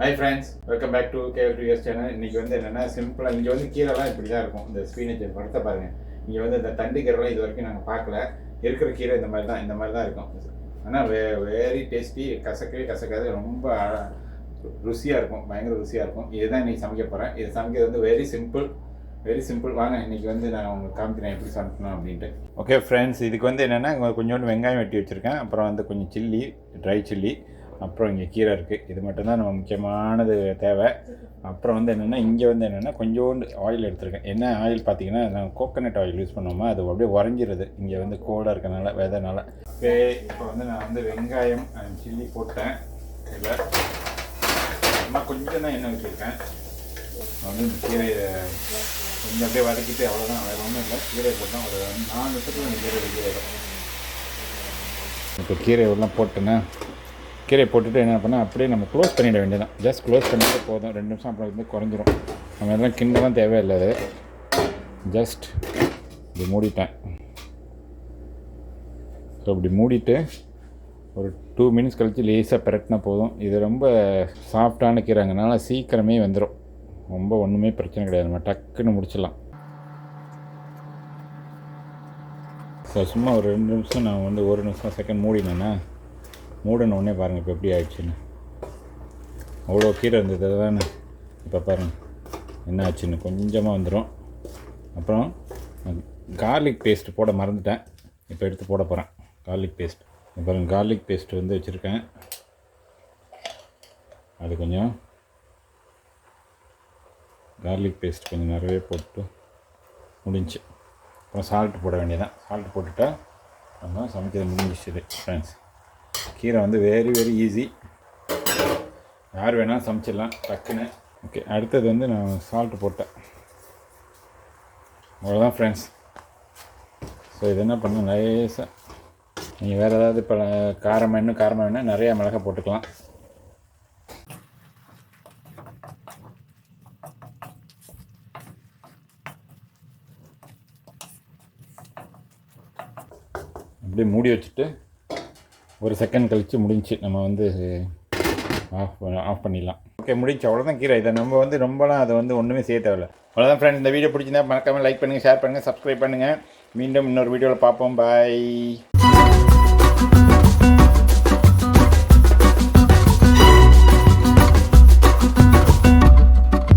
Hi friends welcome back to KL two years channel இன்றைக்கி வந்து என்னென்னா சிம்பிளாக இங்கே வந்து கீரைலாம் இப்படி தான் இருக்கும். இந்த ஸ்பீனேஜ் படத்தை பாருங்கள் இங்கே வந்து இந்த தண்டு கீரைலாம் இது வரைக்கும் நாங்கள் பார்க்கல. இருக்கிற கீரை இந்த மாதிரி தான் இந்த மாதிரி தான் இருக்கும். ஆனால் வே வெரி டேஸ்டி கசக்கவே கசக்காது. ரொம்ப ருசியாக இருக்கும். பயங்கர ருசியாக இருக்கும். இதுதான் இன்றைக்கி சமைக்க போகிறேன் இது சமைக்கிறது வந்து வெரி சிம்பிள் வெரி சிம்பிள் வாங்க இன்றைக்கி வந்து நான் உங்களுக்கு காமிக்கிறேன் எப்படி சமைக்கணும் அப்படின்ட்டு. ஓகே ஃப்ரெண்ட்ஸ் இதுக்கு வந்து என்னென்னா கொஞ்சோண்டு வெங்காயம் வெட்டி வச்சுருக்கேன். அப்புறம் வந்து கொஞ்சம் சில்லி ட்ரை சில்லி அப்புறம் இங்கே கீரை இருக்குது இது மட்டும்தான் நம்ம முக்கியமானது தேவை. அப்புறம் வந்து என்னென்னா இங்கே வந்து என்னென்னா கொஞ்சோண்டு ஆயில் எடுத்துருக்கேன். என்ன ஆயில் பார்த்தீங்கன்னா நான் கோகனட் ஆயில் யூஸ் பண்ணோமா அது அப்படியே உறைஞ்சிருது. இங்கே வந்து கோடாக இருக்கனால வெதனால. ஓகே இப்போ வந்து நான் வந்து வெங்காயம் சில்லி போட்டேன். இதில் சும்மா கொஞ்சம் தான் எண்ணெய் வச்சுருக்கேன் நான் வந்து இந்த கீரையை கொஞ்சம் அப்படியே வதக்கிட்டு அவ்வளோதான் வேறு ஒன்றும் இல்லை. கீரை போட்டால் ஒரு நாலு நிமிஷத்துக்கு கீரை வெளியே இப்போ கீரை எல்லாம் போட்டேன்னா கீரையை போட்டுட்டு என்ன பண்ணால் அப்படியே நம்ம க்ளோஸ் பண்ணிட வேண்டியதான் ஜஸ்ட் க்ளோஸ் பண்ணிட்டு போதும். ரெண்டு நிமிஷம் அப்புறம் வந்து குறைஞ்சிரும். நம்ம எல்லாம் கிண்டலாம் தேவையில்லை. அது ஜஸ்ட் இப்படி மூடிட்டேன். ஸோ இப்படி மூடிட்டு ஒரு டூ மினிட்ஸ் கழித்து லேசாக பிரட்டினா போதும். இது ரொம்ப சாஃப்டான கீரைங்கனால சீக்கிரமே வந்துடும் ரொம்ப ஒன்றுமே பிரச்சனை கிடையாது. நம்ம டக்குன்னு முடிச்சிடலாம். ஸோ சும்மா ஒரு ரெண்டு நிமிஷம் நான் வந்து ஒரு நிமிஷம் செகண்ட் மூடினேன்னா மூடின உடனே பாருங்கள் இப்போ எப்படி ஆயிடுச்சுன்னு. அவ்வளோ கீரை இருந்தது தானே இப்போ பாருங்கள் என்ன ஆச்சுன்னு. கொஞ்சமாக வந்துடும் அப்புறம் கார்லிக் பேஸ்ட் போட மறந்துட்டேன். இப்போ எடுத்து போட போகிறேன் கார்லிக் பேஸ்ட் அப்புறம் கார்லிக் பேஸ்ட் வந்து வச்சுருக்கேன். அது கொஞ்சம் கார்லிக் பேஸ்ட் கொஞ்சம் நிறையவே போட்டு முடிஞ்சு. அப்புறம் சால்ட் போட வேண்டியதான் சால்ட் போட்டுட்டா நம்ம சமைக்கிறது முடிஞ்சிச்சு ஃப்ரெண்ட்ஸ் கீரை வந்து வெரி வெரி ஈஸி யார் வேணால் சமைச்சிடலாம் டக்குன்னு. ஓகே அடுத்தது வந்து நான் சால்ட் போட்டேன். அவ்வளோதான் ஃப்ரெண்ட்ஸ் ஸோ இது என்ன பண்ண லேசாக நீங்கள் வேறு ஏதாவது இப்போ காரம் இன்னும் காரமாக வேணால் நிறையா மிளகாய் போட்டுக்கலாம். அப்படியே மூடி வச்சுட்டு ஒரு செகண்ட் கழித்து முடிஞ்சு நம்ம வந்து ஆஃப் ஆஃப் பண்ணிடலாம். ஓகே முடிஞ்சு அவ்வளோதான் கீரை. இதை நம்ம வந்து ரொம்பலாம் அதை வந்து ஒன்றுமே செய்ய தேவையில்ல. அவ்வளோதான் ஃப்ரெண்ட் இந்த வீடியோ பிடிச்சிருந்தா மறக்காமல் லைக் பண்ணுங்கள் ஷேர் பண்ணுங்கள் சப்ஸ்கிரைப் பண்ணுங்கள் மீண்டும் இன்னொரு வீடியோவில் பார்ப்போம். பாய்